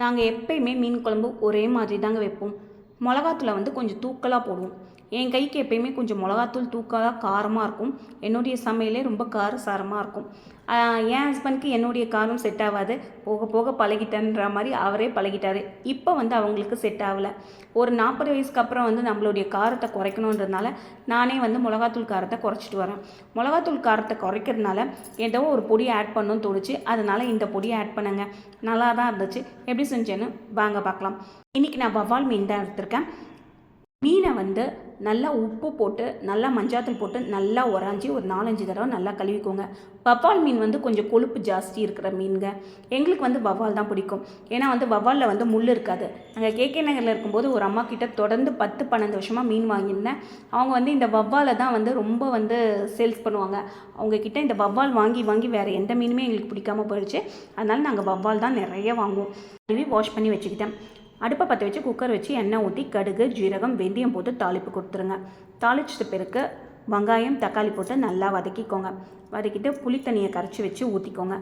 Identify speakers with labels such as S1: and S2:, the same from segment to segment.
S1: நாங்கள் எப்பயுமே மீன் குழம்பு ஒரே மாதிரி தாங்க வைப்போம். மிளகாத்தூளை வந்து கொஞ்சம் தூக்கலாக போடுவோம். என் கைக்கு எப்பயுமே கொஞ்சம் மிளகாத்தூள் தூக்கலாக காரமாக இருக்கும். என்னுடைய சமையலே ரொம்ப கார சாரமாக இருக்கும் என் ஹஸ்பண்ட்க்கு என்னுடைய காரம் செட் ஆகாது. போக போக பழகிட்டேன்ற மாதிரி அவரே பழகிட்டாரு. இப்போ வந்து அவங்களுக்கு செட் ஆகலை. ஒரு நாற்பது வயசுக்கு அப்புறம் வந்து நம்மளுடைய காரத்தை குறைக்கணுன்றதுனால நானே வந்து மிளகாத்தூள் காரத்தை குறைச்சிட்டு வரேன். மிளகாத்தூள் காரத்தை குறைக்கிறதுனால ஏதோ ஒரு பொடி ஆட் பண்ணணும்னு தோணுச்சு. அதனால் இந்த பொடியை ஆட் பண்ணுங்க. நல்லா தான் இருந்துச்சு. எப்படி செஞ்சேன்னு வாங்க பார்க்கலாம். இன்றைக்கி நான் வவ்வால் மீன் தான் எடுத்திருக்கேன். மீனை வந்து நல்லா உப்பு போட்டு நல்லா மஞ்சாத்தூள் போட்டு நல்லா உராஞ்சி ஒரு நாலஞ்சு தடவை நல்லா கழுவிக்கோங்க. வவ்வால் மீன் வந்து கொஞ்சம் கொழுப்பு ஜாஸ்தி இருக்கிற மீனுங்க. எங்களுக்கு வந்து வவ்வால் தான் பிடிக்கும். ஏன்னா வந்து வவ்வாலில் வந்து முள் இருக்காது. நாங்கள் கேகே நகரில் இருக்கும்போது ஒரு அம்மா கிட்ட தொடர்ந்து பத்து பன்னெண்டு வருஷமாக மீன் வாங்கியிருந்தேன். அவங்க வந்து இந்த வவ்வாலை தான் வந்து ரொம்ப வந்து சேல்ஸ் பண்ணுவாங்க. அவங்க கிட்ட இந்த வவ்வால் வாங்கி வாங்கி வேறு எந்த மீனுமே எங்களுக்கு பிடிக்காம போயிடுச்சு. அதனால் நாங்கள் வவ்வால் தான் நிறைய வாங்குவோம். கழுவி வாஷ் பண்ணி வச்சுக்கிட்டேன். அடுப்பை பற்ற வச்சு குக்கர் வச்சு எண்ணெய் ஊற்றி கடுகு ஜீரகம் வெந்தயம் போட்டு தாளிப்பு கொடுத்துருங்க. தாளிச்சிட்ட பிறகு வெங்காயம் தக்காளி போட்டு நல்லா வதக்கிக்கோங்க. வதக்கிட்டு புளி தண்ணியை கரைச்சி வச்சு ஊற்றிக்கோங்க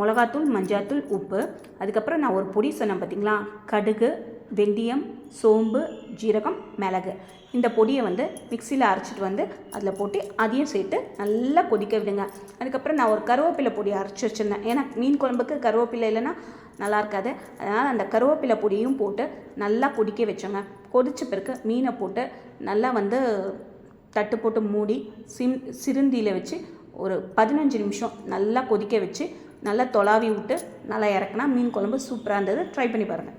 S1: மிளகாத்தூள் மஞ்சாத்தூள் உப்பு. அதுக்கப்புறம் நான் ஒரு பொடி சொன்னேன் பார்த்தீங்களா கடுகு வெந்தயம் சோம்பு ஜீரகம் மிளகு. இந்த பொடியை வந்து மிக்சியில் அரைச்சிட்டு வந்து அதில் போட்டு அதையும் சேர்த்து நல்லா கொதிக்க விடுங்க. அதுக்கப்புறம் நான் ஒரு கருவேப்பிலை பொடி அரைச்சி வச்சுருந்தேன். ஏன்னா மீன் குழம்புக்கு கருவேப்பிலை இல்லைன்னா நல்லா இருக்காது. அதனால் அந்த கருவேப்பிலை பொடியும் போட்டு நல்லா கொதிக்க வச்சோங்க. கொதித்த பிறகு மீனை போட்டு நல்லா வந்து தட்டு போட்டு மூடி சிம் சிறுந்தியில் வச்சு ஒரு பதினஞ்சு நிமிஷம் நல்லா கொதிக்க வச்சு நல்லா தொலாவி விட்டு நல்லா இறக்குனா மீன் குழம்பு சூப்பராக இருந்தது. ட்ரை பண்ணி பாருங்கள்